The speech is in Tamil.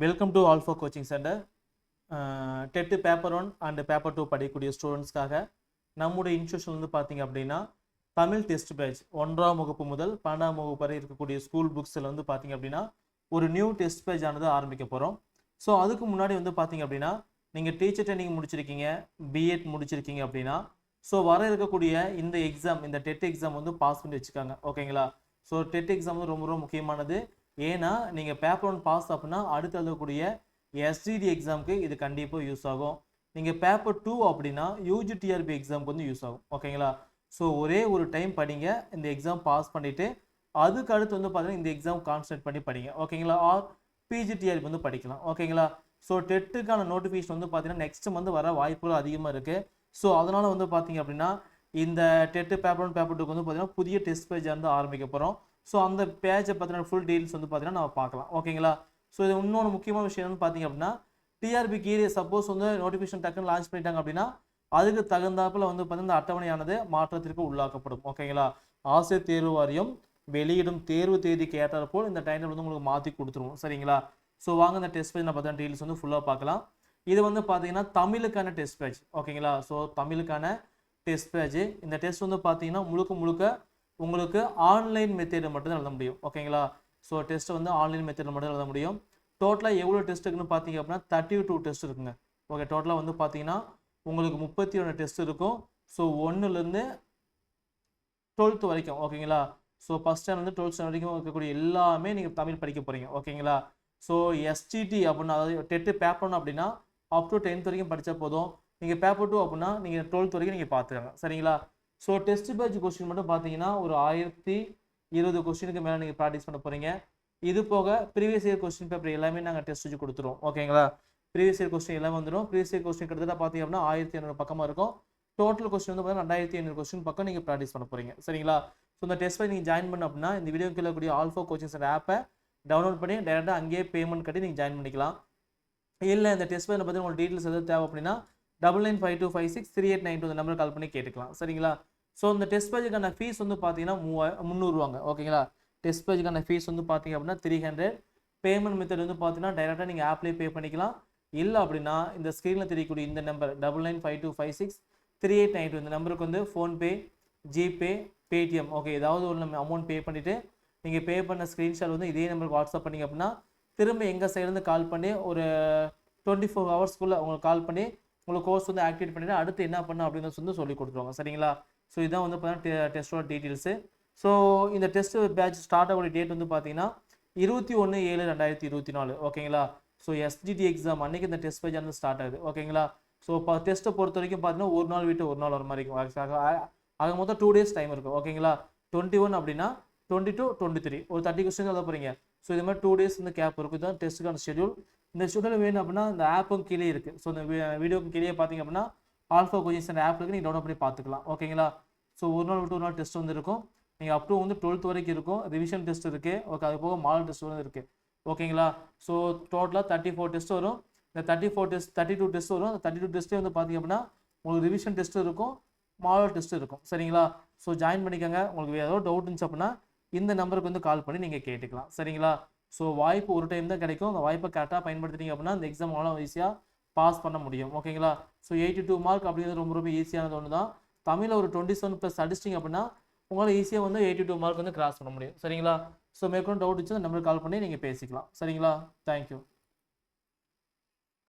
Welcome to Alpha coaching centre TET paper one and paper two படிக்கக்கூடிய ஸ்டூடெண்ட்ஸ்க்காக நம்முடைய இன்ஸ்டியூஷன் வந்து பார்த்தீங்க அப்படின்னா தமிழ் டெஸ்ட் பேட்ச் ஒன்றாம் வகுப்பு முதல் பன்னெண்டாம் வகுப்பு வரை இருக்கக்கூடிய ஸ்கூல் புக்ஸில் வந்து பார்த்தீங்க அப்படின்னா ஒரு நியூ டெஸ்ட் பேஜ் ஆனது ஆரம்பிக்க போகிறோம் ஸோ அதுக்கு முன்னாடி வந்து பார்த்தீங்க அப்படின்னா நீங்கள் டீச்சர் ட்ரைனிங் முடிச்சிருக்கீங்க பிஎட் முடிச்சிருக்கீங்க அப்படின்னா ஸோ வர இருக்கக்கூடிய இந்த எக்ஸாம் இந்த டெட் எக்ஸாம் வந்து பாஸ் பண்ணி வச்சுக்காங்க ஓகேங்களா ஸோ டெட் எக்ஸாம் வந்து ரொம்ப ரொம்ப முக்கியமானது. ஏன்னா நீங்கள் பேப்பர் ஒன் பாஸ் அப்படின்னா அடுத்து எழுதக்கூடிய எஸ்டிடி எக்ஸாமுக்கு இது கண்டிப்பாக யூஸ் ஆகும். நீங்கள் பேப்பர் டூ அப்படின்னா யூஜிடிஆர்பி எக்ஸாமுக்கு வந்து யூஸ் ஆகும். ஓகேங்களா ஸோ ஒரே ஒரு டைம் படிங்க. இந்த எக்ஸாம் பாஸ் பண்ணிவிட்டு அதுக்கு அடுத்து வந்து பார்த்தீங்கன்னா இந்த எக்ஸாம் கான்சன்ட்ரேட் பண்ணி படிங்க. ஓகேங்களா ஆர் பிஜிடிஆர்பி வந்து படிக்கலாம். ஓகேங்களா ஸோ டெட்டுக்கான நோட்டிஃபிகேஷன் வந்து பார்த்தீங்கன்னா நெக்ஸ்ட் வந்து வர வாய்ப்புகள் அதிகமாக இருக்குது ஸோ அதனால் வந்து பார்த்தீங்க அப்படின்னா இந்த டெட்டு பேப்பர் ஒன் பேப்பர் டூக்கு வந்து பார்த்தீங்கன்னா புதிய டெஸ்ட் பேஜ் வந்து ஆரம்பிக்க போகிறோம் ஸோ அந்த பேஜை பார்த்தீங்கன்னா ஃபுல் டீல்ஸ் வந்து பார்த்தீங்கன்னா நம்ம பார்க்கலாம். ஓகேங்களா ஸோ இது இன்னொன்று முக்கியமான விஷயம் என்னென்னு பார்த்தீங்க அப்படின்னா டிஆர்பி கீழே சப்போஸ் வந்து நோட்டிஃபிகேஷன் டக்குன்னு லான்ச் பண்ணிட்டாங்க அப்படின்னா அதுக்கு தகுந்தாப்பில் வந்து பார்த்தீங்கன்னா இந்த அட்டவணையானது மாற்றத்திற்கு உள்ளாக்கப்படும். ஓகேங்களா ஆசிரியர் தேர்வு வாரியம் வெளியிடும் தேர்வு தேதிக்கு ஏற்றாற் போல் இந்த டைம் வந்து உங்களுக்கு மாற்றி கொடுத்துருவோம். சரிங்களா? ஸோ வாங்க இந்த டெஸ்ட் பேஜ் நான் பார்த்தீங்கன்னா டீல்ஸ் வந்து ஃபுல்லாக பார்க்கலாம். இது வந்து பார்த்தீங்கன்னா தமிழுக்கான டெஸ்ட் பேஜ் ஓகேங்களா ஸோ தமிழுக்கான டெஸ்ட் பேஜ் இந்த டெஸ்ட் வந்து பார்த்தீங்கன்னா முழுக்க முழுக்க உங்களுக்கு ஆன்லைன் மெத்தேடு மட்டும்தான் எழுத முடியும். ஓகேங்களா ஸோ டெஸ்ட்டை வந்து ஆன்லைன் மெத்தேடில் மட்டும் எழுத முடியும். டோட்டலாக எவ்வளோ டெஸ்ட் இருக்குன்னு பார்த்தீங்க அப்படின்னா தேர்ட்டி டூ டெஸ்ட் இருக்குங்க ஓகே டோட்டலாக வந்து பார்த்தீங்கன்னா உங்களுக்கு முப்பத்தி ஒன்று டெஸ்ட் இருக்கும். ஸோ ஒன்றுலேருந்து டுவெல்த் வரைக்கும் ஓகேங்களா so first standard twelfth standard வரைக்கும் இருக்கக்கூடிய எல்லாமே நீங்கள் தமிழ் படிக்க போகிறீங்க ஓகேங்களா ஸோ எஸ்டிடி அப்படின்னா அதாவது டெட்டு பேப்பர் அப்படின்னா அப் டு டென்த் வரைக்கும் படித்தா போதும். நீங்கள் பேப்பர் டூ அப்படின்னா நீங்கள் டுவெல்த் வரைக்கும் நீங்கள் பார்த்துக்கோங்க. சரிங்களா? ஸோ டெஸ்ட் பேட்ச் கொஸ்டின் மட்டும் பார்த்தீங்கன்னா ஒரு ஆயிரத்தி இருபது கொஸ்டினுக்கு மேலே நீங்கள் ப்ராக்டிஸ் பண்ண போகிறீங்க இது போக ப்ரீவியஸ் இயர் கொஸ்டின் பேப்பர் எல்லாமே நாங்கள் டெஸ்ட் வச்சு கொடுத்துருவோம். ஓகேங்களா ப்ரீவியஸ் இயர் கொஸ்டின் எல்லாமே வந்துடும் ப்ரீவியஸ் இயர் கொஸ்டின் கிட்டத்தட்ட பார்த்தீங்க அப்படின்னா ஆயிரத்தி ஐநூறு பக்கமாக இருக்கும். டோட்டல் கொஸ்டின் வந்து பார்த்தீங்கன்னா ரெண்டாயிரத்தி ஐநூறு கொஸ்டின் பக்கம் நீங்கள் ப்ராக்டிஸ் பண்ண போகிறீங்க சரிங்களா? ஸோ இந்த டெஸ்ட் நீங்கள் ஜாயின் பண்ண அப்படின்னா இந்த வீடியோ கீழே கூடிய ஆல்ஃபோ கோச்சிங் சென்டர் ஆப்பை டவுன்லோட் பண்ணி டேரெக்டாக அங்கேயே பேமெண்ட் கட்டி நீங்கள் ஜாயின் பண்ணிக்கலாம். இல்லை இந்த டெஸ்ட் பேஜ் பார்த்தீங்கன்னா உங்களுக்கு டீட்டெயில்ஸ் எதாவது தேவை அப்படின்னா double nine five two five six three eight nine two இந்த நம்பர் கால் பண்ணி கேட்டுக்கலாம். சரிங்களா? ஸோ இந்த டெஸ்ட் பேஜுக்கான ஃபீஸ் வந்து பார்த்தீங்கன்னா மூவா முந்நூறுவாங்க. ஓகேங்களா? டெஸ்ட் பேஜுக்கான ஃபீஸ் வந்து பார்த்தீங்க அப்படின்னா த்ரீ ஹண்ட்ரட் பேமெண்ட் மெத்தட் வந்து பார்த்தீங்கன்னா டைரெக்டாக நீங்கள் ஆப்லேயே பே பண்ணிக்கலாம். இல்லை அப்படின்னா இந்த ஸ்க்ரீனில் தெரியக்கூடிய இந்த number double nine five two five six three eight nine two இந்த நம்பருக்கு வந்து ஃபோன்பே ஜிபே பேடிஎம் ஓகே ஏதாவது ஒரு நம்ம அமௌண்ட் பே பண்ணிவிட்டு நீங்கள் பே பண்ண ஸ்க்ரீன்ஷாட் வந்து இதே நம்பருக்கு வாட்ஸ்அப் பண்ணிங்க அப்படின்னா திரும்ப எங்கள் சைட்லேருந்து கால் பண்ணி ஒரு டுவெண்ட்டி ஃபோர் ஹவர்ஸ்க்குள்ளே உங்களுக்கு கால் பண்ணி உங்களுக்கு கோர்ஸ் வந்து ஆக்டிவேட் பண்ணிவிட்டு அடுத்து என்ன பண்ண அப்படின்னு வந்து சொல்லி கொடுத்துருவாங்க. சரிங்களா? ஸோ இதான் வந்து பார்த்தீங்கன்னா டெஸ்ட்டோட டீட்டெயில்ஸு ஸோ இந்த டெஸ்ட் பேட்ச் ஸ்டார்ட் ஆகக்கூடிய டேட் வந்து பார்த்தீங்கன்னா இருபத்தி ஒன்று ஏழு ரெண்டாயிரத்தி இருபத்தி நாலு. ஓகேங்களா? ஸோ எஸ்ஜிடி எக்ஸாம் அன்றைக்கி இந்த டெஸ்ட் பேஜ் வந்து ஸ்டார்ட் ஆகுது. ஓகேங்களா? ஸோ இப்போ டெஸ்ட்டை பொறுத்த வரைக்கும் பார்த்தீங்கன்னா ஒரு நாள் விட்டு ஒரு நாள் வர மாதிரி இருக்கும். ஆக மொத்தம் டூ டேஸ் டைம் இருக்கும். ஓகேங்களா? டுவெண்ட்டி ஒன் அப்படின்னா டுவெண்ட்டி டூ டுவெண்ட்டி த்ரீ ஒரு தேர்ட்டி கொஸ்டின் எழுத போகிறீங்க ஸோ இது மாதிரி டூ டேஸ் வந்து கேப் இருக்கும். இதுதான் டெஸ்ட்டுக்கான ஷெடியூல் இந்த ஷெடியூல் வேணும் அப்படின்னா இந்த ஆப்பும் கீழே இருக்குது ஸோ இந்த வீடியோக்கு கீழே பார்த்தீங்க அப்படின்னா ஆல்ஃபா கோச்சிங் சென்டர் ஆப் இருக்குது நீங்கள் டவுன்லோட் பண்ணி பார்த்துக்கலாம் ஓகேங்களா ஸோ ஒரு நாள் விட்டு ஒரு நாள் டெஸ்ட் வந்து இருக்கும் நீங்கள் அப் வந்து டுவெல்த் வரைக்கும் இருக்கும். ரிவிஷன் டெஸ்ட் இருக்குது ஓகே அது போக மாடல் டெஸ்ட் வந்து இருக்குது ஓகேங்களா ஸோ டோட்டலாக தேர்ட்டி ஃபோர் டெஸ்ட் வரும். இந்த thirty four test thirty two test வரும். அந்த தேர்ட்டி டூ டெஸ்ட்டே வந்து பார்த்தீங்க அப்படின்னா உங்களுக்கு ரிவிஷன் டெஸ்ட் இருக்கும். மாடல் டெஸ்ட் இருக்கும். சரிங்களா? ஸோ ஜாயின் பண்ணிக்கோங்க. உங்களுக்கு ஏதோ டவுட் இருந்துச்சு அப்படின்னா இந்த நம்பருக்கு வந்து கால் பண்ணி நீங்கள் கேட்டுக்கலாம். சரிங்களா? ஸோ வாய்ப்பு ஒரு டைம் தான் கிடைக்கும். அந்த வாய்ப்பை கரெக்டாக பயன்படுத்திட்டீங்க அப்படின்னா அந்த எக்ஸாம் அவ்வளோ ஈஸியாக பாஸ் பண்ண முடியும். ஓகேங்களா ஸோ எயிட்டி டூ மார்க் அப்படிங்கிறது ரொம்ப ரொம்ப ஈஸியானது ஒன்று தான். தமிழில் ஒரு டுவெண்ட்டி செவன் ப்ளஸ் அடிச்சிட்டிங்க அப்படின்னா உங்களால் ஈஸியாக வந்து எயிட்டி டூ மார்க் வந்து கிராஸ் பண்ண முடியும். சரிங்களா? ஸோ மேற்கொண்டு டவுட் வச்சு அந்த நம்பருக்கு கால் பண்ணி நீங்கள் பேசிக்கலாம். சரிங்களா? தேங்க்யூ